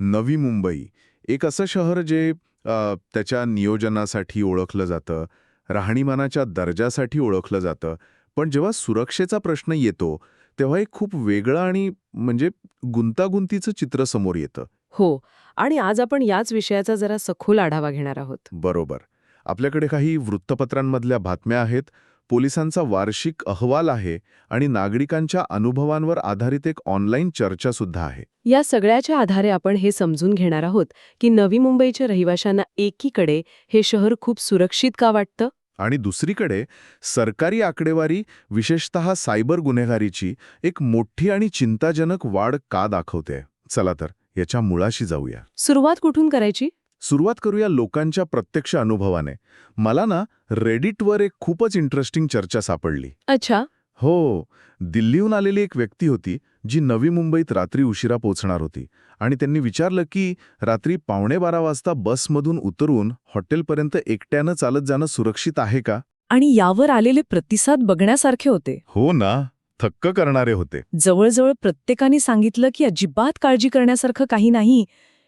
नवी मुंबई. एक असं शहर जे त्याच्या नियोजनासाठी ओळखलं जातं राहणीमानाच्या दर्जासाठी ओळखलं जातं पण जेव्हा सुरक्षेचा प्रश्न येतो तेव्हा एक खूप वेगळं आणि म्हणजे गुंतागुंतीचं चित्र समोर येतं. हो आणि आज आपण याच विषयाचा जरा सखोल आढावा घेणार आहोत. बरोबर. आपल्याकडे काही वृत्तपत्रांमधल्या बातम्या आहेत. पोलिसांचा वार्षिक अहवाल आहे आणि नागरिकांच्या अनुभवांवर आधारित एक ऑनलाईन चर्चा सुद्धा आहे. या सगळ्याच्या आधारे आपण हे समजून घेणार आहोत की नवी मुंबईच्या रहिवाशांना एकीकडे हे शहर खूप सुरक्षित का वाटतं? आणि दुसरीकडे सरकारी आकडेवारी विशेषतः सायबर गुन्हेगारीची एक मोठी आणि चिंताजनक वाढ का दाखवते? चला तर याच्या मुळाशी जाऊया. सुरुवात कुठून करायची? सुरुवात करूया लोकांच्या प्रत्यक्ष अनुभवाने. मला ना रेडिटवर एक खूपच इंटरेस्टिंग चर्चा सापडली. अच्छा. हो दिल्लीहून आलेली एक व्यक्ती होती जी नवी मुंबईत रात्री उशिरा पोहोचणार होती आणि त्यांनी विचारलं की रात्री पावणे बारा वाजता बसमधून उतरून हॉटेलपर्यंत एकट्यानं चालत जाणं सुरक्षित आहे का? आणि यावर आलेले प्रतिसाद बघण्यासारखे होते. हो ना थक्क करणारे होते. जवळजवळ प्रत्येकाने सांगितलं की अजिबात काळजी करण्यासारखं काही नाही.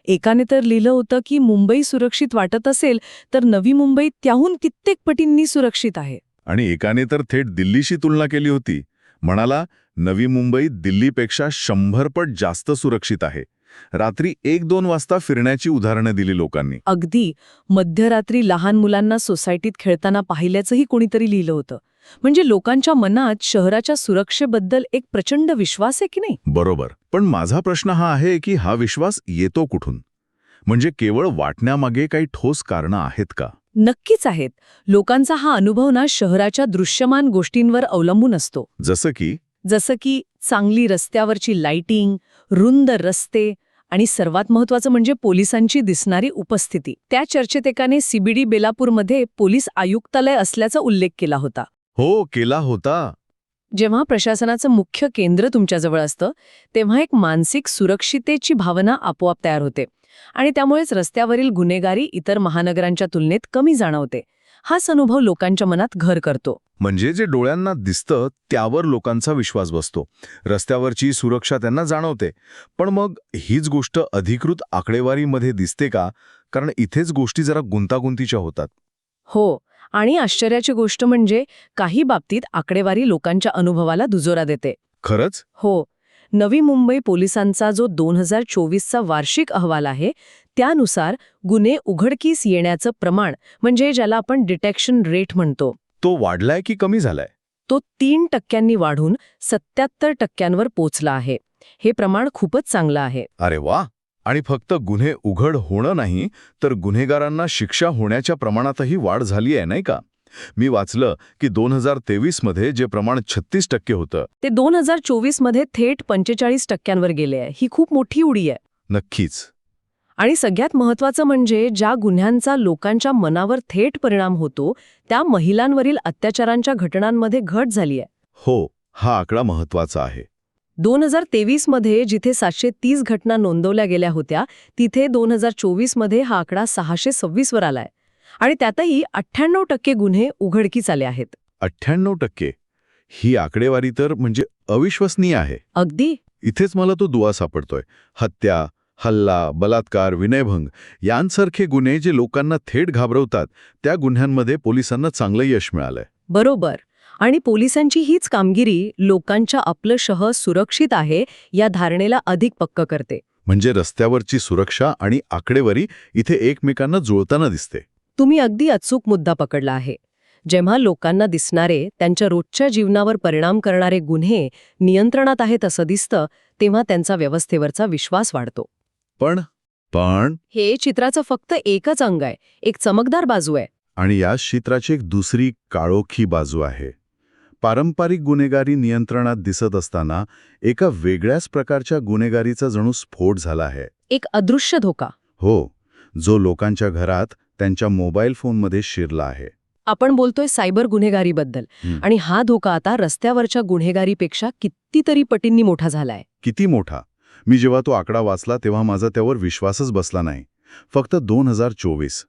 एकाने तर लिहिलं होतं की मुंबई सुरक्षित वाटत असेल तर नवी मुंबई त्याहून कित्येक पटींनी सुरक्षित आहे. आणि एकाने तर थेट दिल्लीशी तुलना केली होती. म्हणाला नवी मुंबई दिल्लीपेक्षा शंभरपट जास्त सुरक्षित आहे. रात्री एक दोन वाजता फिरण्याची उदाहरणं दिली लोकांनी. अगदी. मध्यरात्री लहान मुलांना सोसायटीत खेळताना पाहिल्याचंही कोणीतरी लिहिलं होतं. म्हणजे लोकांच्या मनात शहराच्या सुरक्षेबद्दल एक प्रचंड विश्वास आहे की नाही? बरोबर. पण माझा प्रश्न हा आहे की हा विश्वास येतो कुठून? म्हणजे केवळ वाटण्यामागे काही ठोस कारणं आहेत का? नक्कीच आहेत. लोकांचा हा अनुभव ना शहराच्या दृश्यमान गोष्टींवर अवलंबून असतो. जसं की? जसं की चांगली रस्त्यावरची लाइटिंग रुंद रस्ते आणि सर्वात महत्वाचं म्हणजे पोलिसांची दिसणारी उपस्थिती. त्या चर्चेत एकाने सीबीडी बेलापूरमध्ये पोलीस आयुक्तालय असल्याचा उल्लेख केला होता. हो केला होता. जेव्हा प्रशासनाचं मुख्य केंद्र तुमच्याजवळ असतं तेव्हा एक मानसिक सुरक्षितेची भावना आपोआप तयार होते आणि त्यामुळेच रस्त्यावरील गुन्हेगारी इतर महानगरांच्या तुलनेत कमी जाणवते. हाच अनुभव लोकांच्या मनात घर करतो. म्हणजे जे डोळ्यांना दिसतं त्यावर लोकांचा विश्वास बसतो. रस्त्यावरची सुरक्षा त्यांना जाणवते. पण मग हीच गोष्ट अधिकृत आकडेवारीमध्ये दिसते का? कारण इथेच गोष्टी जरा गुंतागुंतीच्या होतात. हो आणि आश्चर्याची गोष्ट म्हणजे काही बाबतीत आकडेवारी लोकांच्या अनुभवाला दुजोरा देते. खरंच? हो नवी मुंबई पोलिसांचा जो दोन हजार चोवीसचा वार्षिक अहवाल आहे त्यानुसार गुन्हे उघडकीस येण्याचं प्रमाण म्हणजे ज्याला आपण डिटेक्शन रेट म्हणतो. तो वाढलाय की कमी झालाय? तो तीन टक्क्यांनी वाढून सत्याहत्तर टक्क्यांवर पोचला आहे. हे प्रमाण खूपच चांगलं आहे. अरे वा! आणि फक्त गुन्हे उघड होणं नाही तर गुन्हेगारांना शिक्षा होण्याच्या प्रमाणातही वाढ झाली आहे नाही का? मी वाचलं की दोन हजार तेवीसमध्ये जे प्रमाण छत्तीस टक्के होतं. ते दोन हजार चोवीसमध्ये थेट पंचेचाळीस टक्क्यांवर गेले आहे. ही खूप मोठी उडी आहे. नक्कीच. आणि सगळ्यात महत्वाचं म्हणजे ज्या गुन्ह्यांचा लोकांच्या मनावर थेट परिणाम होतो त्या महिलांवरील अत्याचारांच्या घटनांमध्ये घट झाली आहे. हो हा आकडा महत्त्वाचा आहे. दोन हजार तेवीसमध्ये जिथे सातशे तीस घटना नोंदवल्या गेल्या होत्या तिथे दोन हजार चोवीसमध्ये हा आकडा सहाशे सव्वीसवर आलाय. आणि त्यातही अठ्ठ्याण्णव टक्के गुन्हे उघडकीस आले आहेत. अठ्ठ्याण्णव टक्के? ही आकडेवारी तर म्हणजे अविश्वसनीय आहे. अगदी. इथेच मला तो दुवा सापडतोय. हत्या हल्ला बलात्कार विनयभंग यांसारखे गुन्हे जे लोकांना थेट घाबरवतात त्या गुन्ह्यांमध्ये पोलिसांना चांगलं यश मिळालंय. बरोबर. आणि पोलिसांची हीच कामगिरी लोकांच्या आपलं शहर सुरक्षित आहे या धारणेला अधिक पक्क करते. म्हणजे रस्त्यावरची सुरक्षा आणि आकडेवारी इथे एकमेकांना जुळताना दिसते. तुम्ही अगदी अचूक मुद्दा पकडला आहे. जेव्हा लोकांना दिसणारे त्यांच्या रोजच्या जीवनावर परिणाम करणारे गुन्हे नियंत्रणात आहेत असं दिसतं तेव्हा त्यांचा व्यवस्थेवरचा विश्वास वाढतो. पण पण हे चित्राचं फक्त एकच अंग आहे एक चमकदार बाजू आहे. आणि या चित्राची एक दुसरी काळोखी बाजू आहे. पारंपरिक गुन्हेगारी नियंत्रणात दिसत असताना एका वेगळ्याच प्रकारच्या गुन्हेगारीचा जणू स्फोट झाला आहे. एक अदृश्य धोका. हो जो लोकांच्या घरात त्यांच्या मोबाईल फोनमध्ये शिरला आहे. आपण बोलतोय सायबर गुन्हेगारीबद्दल. आणि हा धोका आता रस्त्यावरच्या गुन्हेगारीपेक्षा कितीतरी पटींनी मोठा झालाय. किती मोठा? मी जेव्हा तो आकडा वाचला तेव्हा माझा त्यावर विश्वासच बसला नाही. फक्त दोन हजार चोवीस.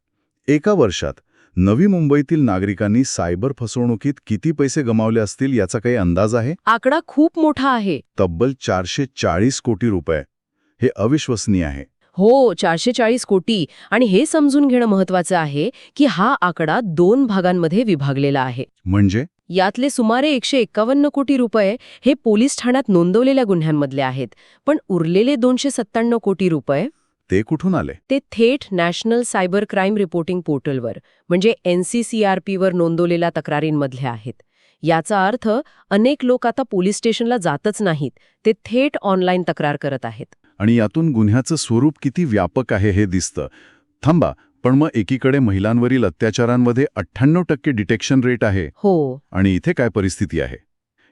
एका वर्षात नवी मुंबईतील नागरिकांनी सायबर फसवणुकीत किती पैसे गमावले असतील याचा काही अंदाज आहे? आकडा खूप मोठा आहे. तब्बल चारशे चाळीस कोटी रुपये. हे अविश्वसनीय आहे. हो चारशे चाळीस कोटी. आणि हे समजून घेणं महत्वाचं आहे की हा आकडा दोन भागांमध्ये विभागलेला आहे. म्हणजे? यातले सुमारे एकशे एक्कावन्न कोटी रुपये हे पोलीस ठाण्यात नोंदवलेल्या गुन्ह्यांमधले आहेत. पण उरलेले दोनशे सत्त्याण्णव कोटी रुपये ते कुठून आले? ते थेट नॅशनल सायबर क्राईम रिपोर्टिंग पोर्टलवर म्हणजे एनसीसीआरपीवर नोंदवलेल्या तक्रारींमधले आहेत. याचा अर्थ अनेक लोक आता पोलीस स्टेशनला जातच नाहीत. ते थेट ऑनलाईन तक्रार करत आहेत. आणि यातून गुन्ह्याचं स्वरूप किती व्यापक आहे हे दिसतं. थांबा पण मग एकीकडे महिलांवरील अत्याचारांमध्ये अठ्ठ्याण्णव टक्के डिटेक्शन रेट आहे. हो. आणि इथे काय परिस्थिती आहे?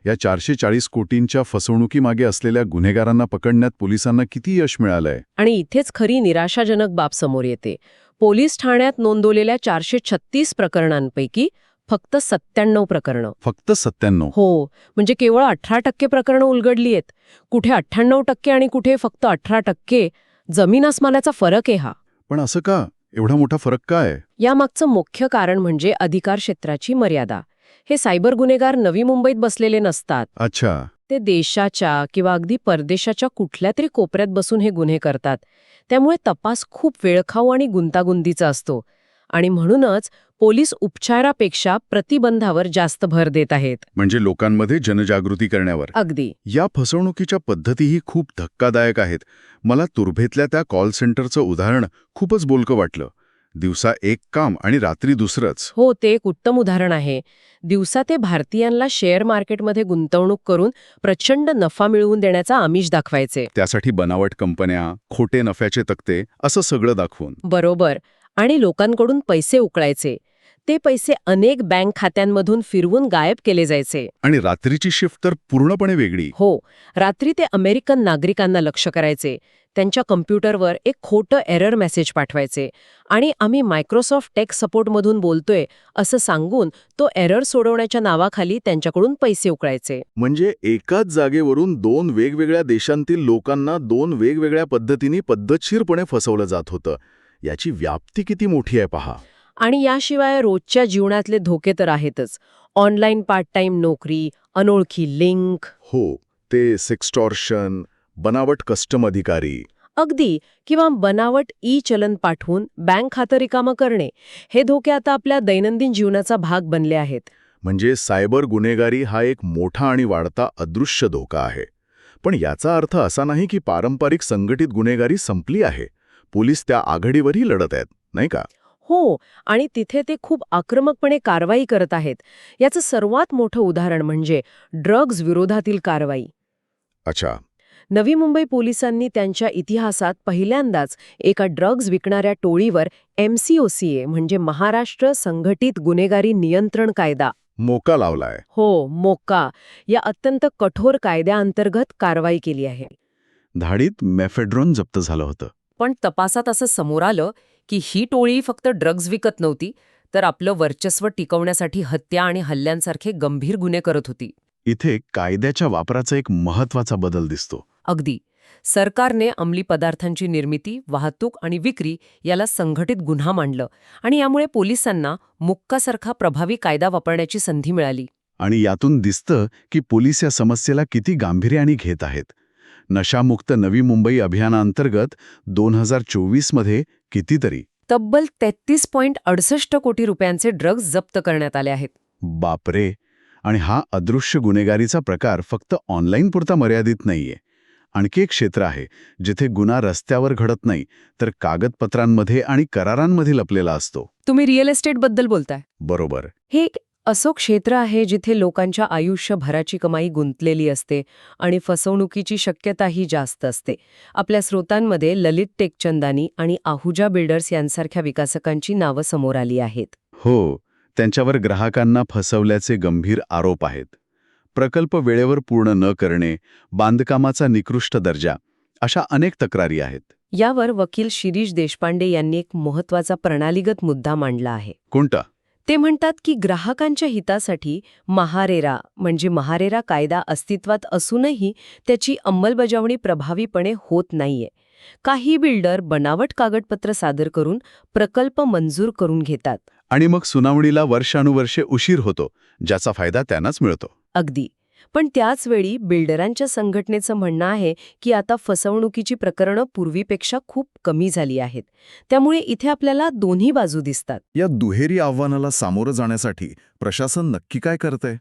या चारशे चाळीस कोटींच्या फसवणुकीमागे असलेल्या गुन्हेगारांना पकडण्यात पोलिसांना किती यश मिळालंय? आणि इथेच खरी निराशाजनक बाब समोर येते. पोलीस ठाण्यात नोंदवलेल्या चारशे छत्तीस प्रकरणांपैकी फक्त सत्त्याण्णव प्रकरणं. फक्त सत्त्याण्णव. हो म्हणजे केवळ अठरा टक्के प्रकरणं उलगडली आहेत. कुठे अठ्ठ्याण्णव टक्के आणि कुठे फक्त अठरा टक्के जमीन आसमानाचा फरक आहे हा. पण असं का? एवढा मोठा फरक काय? यामागचं मुख्य कारण म्हणजे अधिकार क्षेत्राची मर्यादा. हे सायबर गुन्हेगार नवी मुंबईत बसलेले नसतात. अच्छा. ते देशाच्या किंवा अगदी परदेशाच्या कुठल्या तरी कोपऱ्यात बसून हे गुन्हे करतात. त्यामुळे तपास खूप वेळखाऊ आणि गुंतागुंतीचा असतो. आणि म्हणूनच पोलीस उपचारापेक्षा प्रतिबंधावर जास्त भर देत आहेत. म्हणजे लोकांमध्ये जनजागृती करण्यावर. अगदी. या फसवणुकीच्या पद्धतीही खूप धक्कादायक आहेत. मला तुर्भेतल्या त्या कॉल सेंटरचं उदाहरण खूपच बोलकं वाटलं. दिवसा एक काम आणि रात्री दुसरंच. हो ते एक उत्तम उदाहरण आहे. दिवसा ते भारतीयांना शेअर मार्केटमध्ये गुंतवणूक करून प्रचंड नफा मिळवून देण्याचा आमिष दाखवायचे. त्यासाठी बनावट कंपन्या खोटे नफ्याचे तक्ते असं सगळं दाखवून. बरोबर. आणि लोकांकडून पैसे उकळायचे. ते पैसे अनेक बँक खात्यांमधून फिरवून गायब केले जायचे. आणि रात्रीची शिफ्ट तर पूर्णपणे वेगळी. हो रात्री ते अमेरिकन नागरिकांना लक्ष करायचे. त्यांच्या कम्प्युटरवर एक खोटं एरर मेसेज पाठवायचे. आणि आम्ही मायक्रोसॉफ्ट टेक सपोर्टमधून बोलतोय असं सांगून तो एरर सोडवण्याच्या नावाखाली त्यांच्याकडून पैसे उकळायचे. म्हणजे एकाच जागेवरून दोन वेगवेगळ्या देशांतील लोकांना दोन वेगवेगळ्या पद्धतीने पद्धतशीरपणे फसवलं जात होतं. याची व्याप्ती किती मोठी आहे पहा. आणि याशिवाय रोजच्या जीवनातले धोके तर आहेतच. ऑनलाईन पार्ट टाइम नोकरी अनोळखी लिंक. हो ते सेक्स्टॉर्शन बनावट कस्टम अधिकारी. अगदी किंवा बनावट ई चलन पाठवून बँक खातं रिकामं करणे हे धोके आता आपल्या दैनंदिन जीवनाचा भाग बनले आहेत. म्हणजे सायबर गुन्हेगारी हा एक मोठा आणि वाढता अदृश्य धोका आहे. पण याचा अर्थ असा नाही की पारंपरिक संघटित गुन्हेगारी संपली आहे. पोलीस त्या आघाडीवरही लढत आहेत नाही का? हो आणि तिथे ते खूप आक्रमकपणे कारवाई करत आहेत. याचं सर्वात मोठं उदाहरण म्हणजे ड्रग्ज विरोधातील कारवाई. अच्छा. नवी मुंबई पोलिसांनी त्यांच्या इतिहासात पहिल्यांदाच एका ड्रग्ज विकणाऱ्या टोळीवर एमसीओसीए म्हणजे महाराष्ट्र संघटित गुन्हेगारी नियंत्रण कायदा. मोका लावलाय. हो मोक्का या अत्यंत कठोर कायद्याअंतर्गत कारवाई केली आहे. धाडीत मेफेड्रॉन जप्त झालं होतं. पण तपासात असं समोर आलं की ही टोळी फक्त ड्रग्ज विकत नव्हती तर आपलं वर्चस्व टिकवण्यासाठी हत्या आणि हल्ल्यांसारखे गंभीर गुन्हे करत होती. इथे कायद्याच्या वापराचा एक महत्त्वाचा बदल दिसतो. अगदी. सरकारने अंमली पदार्थांची निर्मिती वाहतूक आणि विक्री याला संघटित गुन्हा मांडलं आणि यामुळे पोलिसांना मुक्कासारखा प्रभावी कायदा वापरण्याची संधी मिळाली. आणि यातून दिसतं की पोलीस या समस्येला किती गांभीर्याने घेत आहेत. नशामुक्त नवी मुंबई अभियानाअंतर्गत दोन हजार चोवीसमध्ये कितीतरी. तब्बल तेहतीस पॉईंट अडसष्ट कोटी रुपयांचे ड्रग्ज जप्त करण्यात आले आहेत. बापरे! आणि हा अदृश्य गुन्हेगारीचा प्रकार फक्त ऑनलाईन पुरता मर्यादित नाहीये. आणखी एक क्षेत्र आहे जिथे गुन्हा रस्त्यावर घडत नाही तर कागदपत्रांमध्ये आणि करारांमध्ये लपलेला असतो. तुम्ही रिअल एस्टेटबद्दल बोलताय. बरोबर. हे एक असं क्षेत्र आहे जिथे लोकांच्या आयुष्यभराची कमाई गुंतलेली असते आणि फसवणुकीची शक्यताही जास्त असते. आपल्या स्रोतांमध्ये ललित टेकचंदानी आणि आहुजा बिल्डर्स यांसारख्या विकासकांची नावं समोर आली आहेत. हो त्यांच्यावर ग्राहकांना फसवल्याचे गंभीर आरोप आहेत. प्रकल्प वेळेवर पूर्ण न करणे बांधकामाचा निकृष्ट दर्जा अशा अनेक तक्रारी आहेत. यावर वकील शिरीष देशपांडे यांनी एक महत्त्वाचा प्रणालीगत मुद्दा मांडला आहे. कोणता? ते म्हणतात की ग्राहकांच्या हितासाठी महारेरा म्हणजे महारेरा कायदा अस्तित्वात असूनही त्याची अंमलबजावणी प्रभावीपणे होत नाहीये. काही बिल्डर बनावट कागदपत्र सादर करून प्रकल्प मंजूर करून घेतात. आणि मग सुनावणीला वर्षानुवर्षे उशीर होतो ज्याचा फायदा त्यांनाच मिळतो. अगदी. पण त्याच वेळी बिल्डरांच्या संघटनेचं म्हणणं आहे की आता फसवणुकीची प्रकरणं पूर्वीपेक्षा खूप कमी झाली आहेत. त्यामुळे इथे आपल्याला दोन्ही बाजू दिसतात. या दुहेरी आव्हानाला सामोरं जाण्यासाठी प्रशासन नक्की काय करतंय?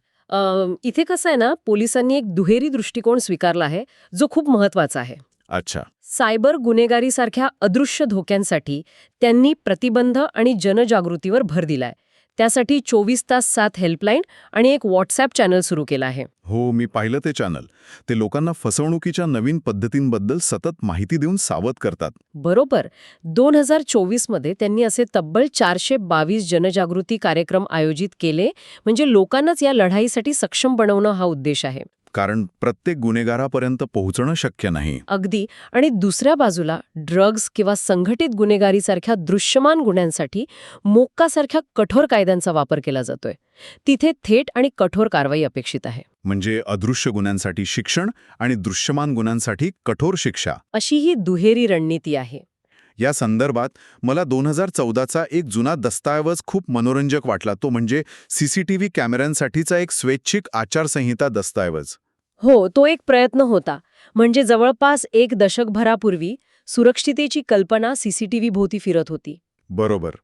इथे कसं आहे ना पोलिसांनी एक दुहेरी दृष्टिकोन स्वीकारला आहे जो खूप महत्त्वाचा आहे. अच्छा. सायबर गुन्हेगारीसारख्या अदृश्य धोक्यांसाठी त्यांनी प्रतिबंध आणि जनजागृतीवर भर दिलाय. त्यासाठी चोवीस तास सात हेल्पलाईन आणि एक व्हॉट्सॲप चॅनल सुरू केलं आहे. हो मी पाहिलं ते चॅनल. ते लोकांना फसवणुकीच्या नवीन पद्धतींबद्दल सतत माहिती देऊन सावध करतात. बरोबर. दोन हजार चोवीसमध्ये त्यांनी असे तब्बल चारशे बावीस जनजागृती कार्यक्रम आयोजित केले म्हणजे लोकांनाच या लढाईसाठी सक्षम बनवणं हा उद्देश आहे. कारण प्रत्येक गुन्हेगारापर्यंत पोहोचणं शक्य नाही. अगदी. आणि दुसऱ्या बाजूला ड्रग्ज किंवा संघटित गुन्हेगारीसारख्या दृश्यमान गुन्ह्यांसाठी मोक्कासारख्या कठोर कायद्यांचा वापर केला जातोय. तिथे थेट आणि कठोर कारवाई अपेक्षित आहे. म्हणजे अदृश्य गुन्ह्यांसाठी शिक्षण आणि दृश्यमान गुन्ह्यांसाठी कठोर शिक्षा. अशी ही दुहेरी रणनीती आहे. या संदर्भात मला दोन हजार चौदाचा एक जुना दस्तऐवज खूप मनोरंजक वाटला. तो म्हणजे सीसीटीव्ही कॅमेऱ्यांसाठीचा एक स्वैच्छिक आचारसंहिता दस्तऐवज हो तो एक प्रयत्न होता. म्हणजे जवळपास एक दशकभरापूर्वी सुरक्षितेची कल्पना सीसीटीव्ही भोवती फिरत होती. बरोबर.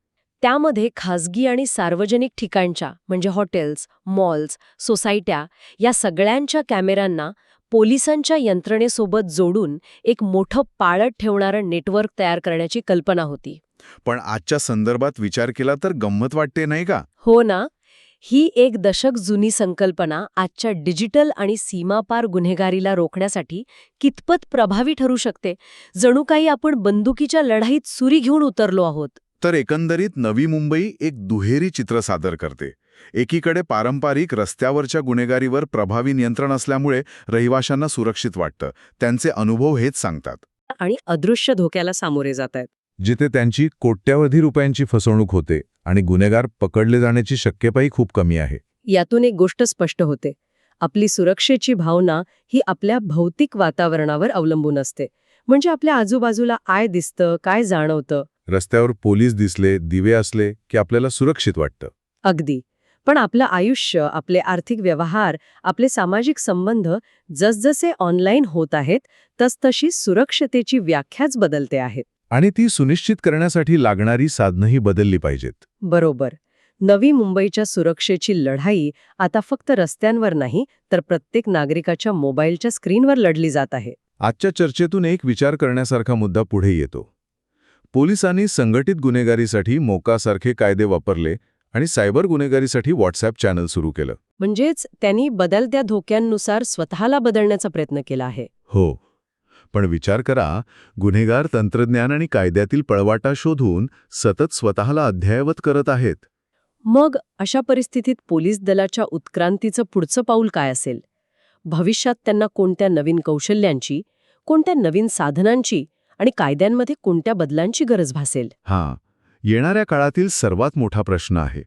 त्यामध्ये खासगी आणि सार्वजनिक ठिकाणच्या म्हणजे हॉटेल्स मॉल्स सोसायट्या या सगळ्यांच्या कॅमेऱ्यांना पोलिसांच्या यंत्रणेसोबत जोडून एक मोठं पाळत ठेवणारं नेटवर्क तयार करण्याची कल्पना होती. पण आजच्या संदर्भात विचार केला तर गंमत वाटते नाही का? हो ना. ही एक दशक जुनी संकल्पना आजच्या डिजिटल आणि सीमापार गुन्हेगारीला रोखण्यासाठी कितपत प्रभावी ठरू शकते? जणू काही आपण बंदुकीच्या लढाईत सुरी घेऊन उतरलो आहोत. तर एकंदरीत नवी मुंबई एक दुहेरी चित्र सादर करते. एकीकडे पारंपरिक रस्त्यावरच्या गुन्हेगारीवर प्रभावी नियंत्रण असल्यामुळे रहिवाशांना सुरक्षित वाटतं. त्यांचे अनुभव हेच सांगतात. आणि अदृश्य धोक्याला सामोरे जात आहेत जिथे त्यांची कोट्यावधी रुपयांची फसवणूक होते आणि गुन्हेगार पकडले जाण्याची शक्यताही खूप कमी आहे. यातून एक गोष्ट स्पष्ट होते. आपली सुरक्षेची भावना ही आपल्या भौतिक वातावरणावर अवलंबून असते. म्हणजे आपल्या आजूबाजूला काय दिसतं काय जाणवतं? रस्त्यावर पोलीस दिसले दिवे असले की आपल्याला सुरक्षित वाटतं. अगदी. पण आपलं आयुष्य आपले आर्थिक व्यवहार आपले सामाजिक संबंध जसजसे ऑनलाईन होत आहेत तसतशी सुरक्षतेची व्याख्याच बदलते आहेत. आणि ती सुनिश्चित करण्यासाठी लागणारी साधनंही बदलली पाहिजेत. बरोबर. नवी मुंबईच्या सुरक्षेची लढाई आता फक्त रस्त्यांवर नाही तर प्रत्येक नागरिकाच्या मोबाईलच्या स्क्रीनवर लढली जात आहे. आजच्या चर्चेतून एक विचार करण्यासारखा मुद्दा पुढे येतो. पोलिसांनी संघटित गुन्हेगारीसाठी मोकासारखे कायदे वापरले आणि सायबर गुन्हेगारीसाठी व्हॉट्सॲप चॅनल सुरू केलं. म्हणजेच त्यांनी बदलत्या धोक्यांनुसार स्वतःला बदलण्याचा प्रयत्न केला आहे. हो. पण विचार करा गुन्हेगार तंत्रज्ञान आणि कायद्यातील पळवाटा शोधून सतत स्वतःला अद्ययावत करत आहेत. मग अशा परिस्थितीत पोलीस दलाच्या उत्क्रांतीचं पुढचं पाऊल काय असेल? भविष्यात त्यांना कोणत्या नवीन कौशल्यांची कोणत्या नवीन साधनांची आणि कायद्यांमध्ये कोणत्या बदलांची गरज भासेल? हां. येणाऱ्या काळातील सर्वात मोठा प्रश्न आहे.